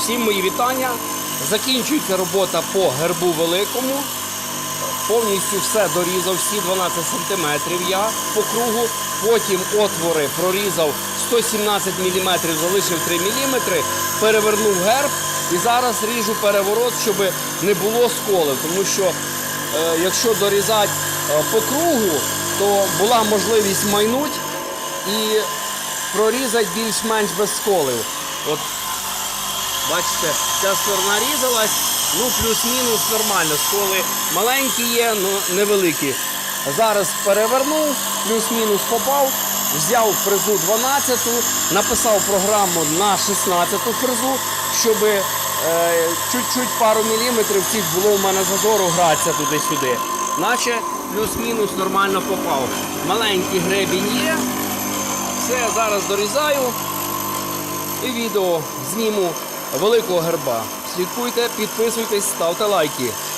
Всім мої вітання. Закінчується робота по гербу великому. Повністю все дорізав, всі 12 см я по кругу. Потім отвори прорізав 117 мм, залишив 3 мм, перевернув герб і зараз ріжу переворот, щоб не було сколів. Тому що е, якщо дорізати е, по кругу, то була можливість майнути і прорізати більш-менш без сколів. От Бачите, ця сторона різалась, ну плюс-мінус нормально. Сколи маленькі є, але невеликі. Зараз перевернув, плюс-мінус попав, взяв фрезу 12, написав програму на 16 фрезу, щоб е, чуть-чуть пару міліметрів цих було в мене зазору гратися туди-сюди. Наче плюс-мінус нормально попав. Маленький гребінь є. Все, зараз дорізаю і відео зніму великого герба. Слідкуйте, підписуйтесь, ставте лайки.